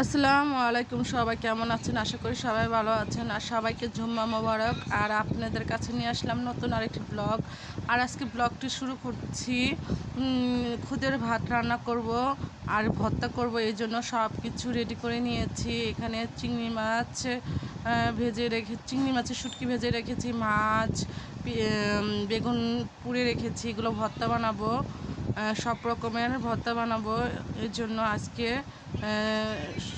আসসালামু আলাইকুম সবাই, কেমন আছেন? আশা করি সবাই ভালো আছেন। আর সবাইকে জুম্মা মোবারক। আর আপনাদের কাছে নিয়ে আসলাম নতুন আরেকটি ব্লগ। আর আজকে ব্লগটি শুরু করছি খুদের ভাত রান্না করব আর ভর্তা করব। এই জন্য সব কিছু রেডি করে নিয়েছি। এখানে চিংড়ি মাছ ভেজে রেখে, চিংড়ি মাছের শুটকি ভেজে রেখেছি, মাছ বেগুন পুড়ে রেখেছি। এগুলো ভর্তা বানাবো। সব রকমের ভর্তা বানাবো। এর জন্য আজকে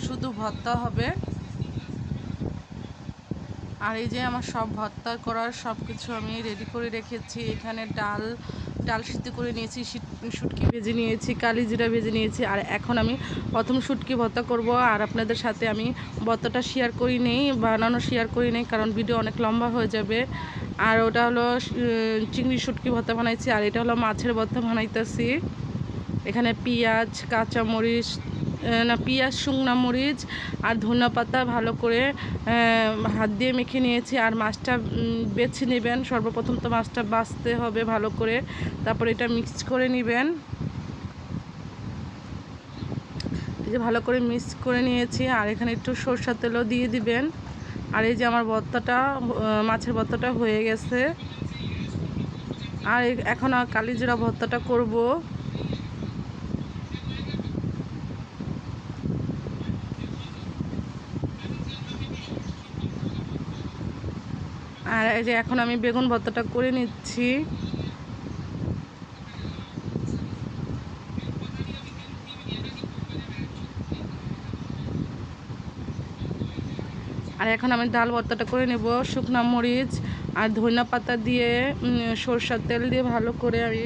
শুধু ভর্তা হবে। আর এই যে আমার সব ভর্তা করার সব কিছু আমি রেডি করে রেখেছি। এখানে ডাল ডাল সিদ্ধ করে নিয়েছি শিট- শুটকি ভেজে নিয়েছি, কালি জিরা ভেজে নিয়েছি। আর এখন আমি প্রথম শুটকি ভর্তা করব। আর আপনাদের সাথে আমি ভর্তাটা শেয়ার করি নেই, বানানো শেয়ার করি নেই, কারণ ভিডিও অনেক লম্বা হয়ে যাবে। আর ওটা হলো চিংড়ি শুটকি ভর্তা বানাইছি, আর এটা হলো মাছের ভর্তা বানাইতেছি। এখানে পেঁয়াজ, কাঁচামরিচ না, পেঁয়াজ, শুকনা মরিচ আর ধনিয়া পাতা ভালো করে হাত দিয়ে মেখে নিয়েছি। আর মাছটা বেছে নেবেন। সর্বপ্রথম তো মাছটা বাছতে হবে ভালো করে। তারপর এটা মিক্স করে নেবেন। এই যে ভালো করে মিক্স করে নিয়েছি। আর এখানে একটু সরষার তেলও দিয়ে দিবেন। আর এই যে আমার ভর্তাটা মাছের ভর্তাটা হয়ে গেছে। আর এখন কালিজিরা ভর্তাটা করব। আর এই যে এখন আমি বেগুন ভর্তাটা করে নিচ্ছি। আর এখন আমি ডাল ভর্তাটা করে নেব, শুকনো মরিচ আর ধনিয়া পাতা দিয়ে সরষার তেল দিয়ে ভালো করে আমি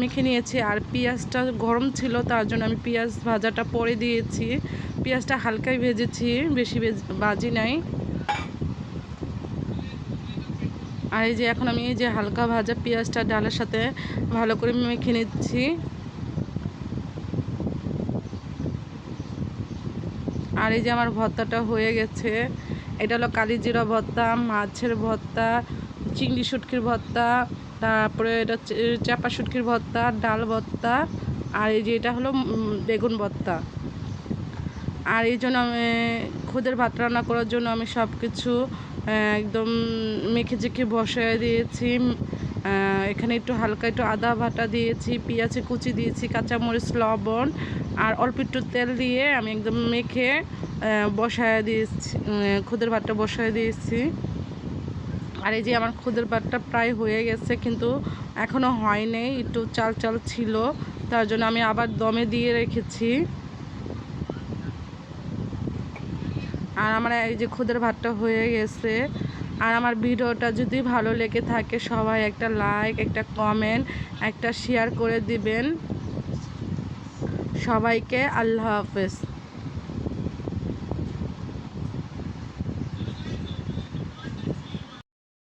মেখে নিয়েছি। আর পেঁয়াজটা গরম ছিল, তার জন্য আমি পেঁয়াজ ভাজাটা পরে দিয়েছি। পেঁয়াজটা হালকাই ভেজেছি, বেশি ভাজি নাই। আর এই যে এখন আমি এই যে হালকা ভাজা পেঁয়াজটা ডালের সাথে ভালো করে মেখে নিচ্ছি। আর এই যে আমার ভর্তাটা হয়ে গেছে। এটা হলো কালিজিরা ভর্তা, মাছের ভর্তা, চিংড়ি শুটকির ভর্তা, তারপরে এটা চাপা শুটকির ভর্তা, ডাল ভর্তা, আর এই যে এটা হলো বেগুন ভর্তা। আর এই জন্য আমি, খুদের ভাত রান্না করার জন্য আমি সব কিছু একদম মেখে চেখে বসায় দিয়েছি। এখানে একটু হালকা একটু আদা ভাটা দিয়েছি, পেঁয়াজে, কুচি দিয়েছি, কাঁচামরিচ, লবণ, আর অল্প একটু তেল দিয়ে আমি একদম মেখে বসায় দিয়েছি খুদের ভাতটা বসায় দিয়েছি। আর এই যে আমার খুদের ভাতটা প্রায় হয়ে গেছে, কিন্তু এখনও হয়নি একটু চাল চাল ছিল, তার জন্য আমি আবার দমে দিয়ে রেখেছি। আর আমার এই যে খুদের ভাতটা হয়ে গেছে। আর আমার ভিডিওটা যদি ভালো লেগে থাকে, সবাই একটা লাইক একটা কমেন্ট একটা শেয়ার করে দিবেন। সবাইকে আল্লাহ হাফেজ।